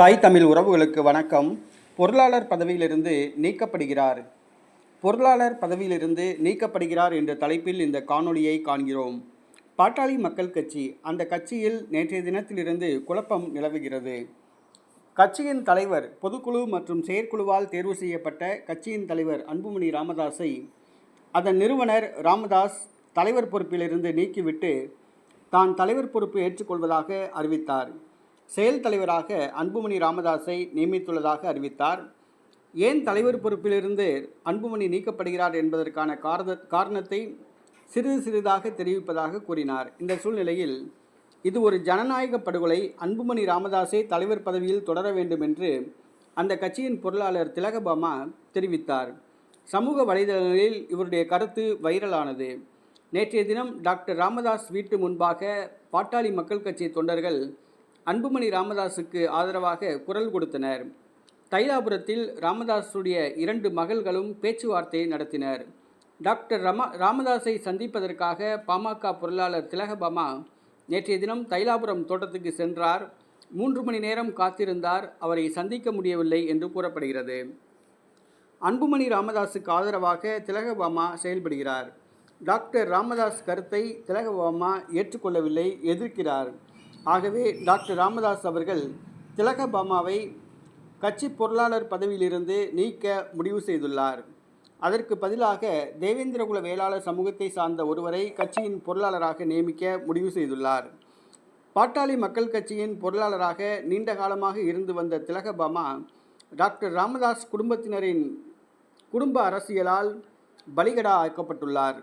தாய் தமிழ் உறவுகளுக்கு வணக்கம். பொருளாளர் பதவியிலிருந்து நீக்கப்படுகிறார். பொருளாளர் பதவியிலிருந்து நீக்கப்படுகிறார் என்ற தலைப்பில் இந்த காணொளியை காண்கிறோம். பாட்டாளி மக்கள் கட்சி அந்த கட்சியில் நேற்றைய தினத்திலிருந்து குழப்பம் நிலவுகிறது. கட்சியின் தலைவர் பொதுக்குழு மற்றும் செயற்குழுவால் தேர்வு செய்யப்பட்ட கட்சியின் தலைவர் அன்புமணி ராமதாஸை அதன் நிறுவனர் ராமதாஸ் தலைவர் பொறுப்பிலிருந்து நீக்கிவிட்டு தான் தலைவர் பொறுப்பு ஏற்றுக்கொள்வதாக அறிவித்தார். செயல் தலைவராக அன்புமணி ராமதாஸை நியமித்துள்ளதாக அறிவித்தார். ஏன் தலைவர் பொறுப்பிலிருந்து அன்புமணி நீக்கப்படுகிறார் என்பதற்கான காரண காரணத்தை சிறிது சிறிதாக தெரிவிப்பதாக கூறினார். இந்த சூழ்நிலையில் இது ஒரு ஜனநாயக படுகொலை அன்புமணி ராமதாஸை தலைவர் பதவியில் தொடர வேண்டும் என்று அந்த கட்சியின் பொருளாளர் திலகபாமா தெரிவித்தார். சமூக வலைதளங்களில் இவருடைய கருத்து வைரலானது. நேற்றைய தினம் டாக்டர் ராமதாஸ் வீட்டு முன்பாக பாட்டாளி மக்கள் கட்சி தொண்டர்கள் அன்புமணி ராமதாஸுக்கு ஆதரவாக குரல் கொடுத்தனர். தைலாபுரத்தில் ராமதாஸுடைய இரண்டு மகள்களும் பேச்சுவார்த்தை நடத்தினர். டாக்டர் ரமா ராமதாஸை சந்திப்பதற்காக பாமக பொருளாளர் திலகபாமா நேற்றைய தினம் தைலாபுரம் தோட்டத்துக்கு சென்றார். மூன்று மணி நேரம் காத்திருந்தார். அவரை சந்திக்க முடியவில்லை என்று கூறப்படுகிறது. அன்புமணி ராமதாஸுக்கு ஆதரவாக திலகபாமா செயல்படுகிறார். டாக்டர் ராமதாஸ் கருத்தை திலகபாமா ஏற்றுக்கொள்ளவில்லை எதிர்க்கிறார். ஆகவே டாக்டர் ராமதாஸ் அவர்கள் திலகபாமாவை கட்சி பொருளாளர் பதவியிலிருந்து நீக்க முடிவு செய்துள்ளார். அதற்கு பதிலாக தேவேந்திரகுல வேளாளர் சமூகத்தை சார்ந்த ஒருவரை கட்சியின் பொருளாளராக நியமிக்க முடிவு செய்துள்ளார். பாட்டாளி மக்கள் கட்சியின் பொருளாளராக நீண்ட காலமாக இருந்து வந்த திலகபாமா டாக்டர் ராமதாஸ் குடும்பத்தினரின் குடும்ப அரசியலால் பலிகடா ஆக்கப்பட்டுள்ளார்.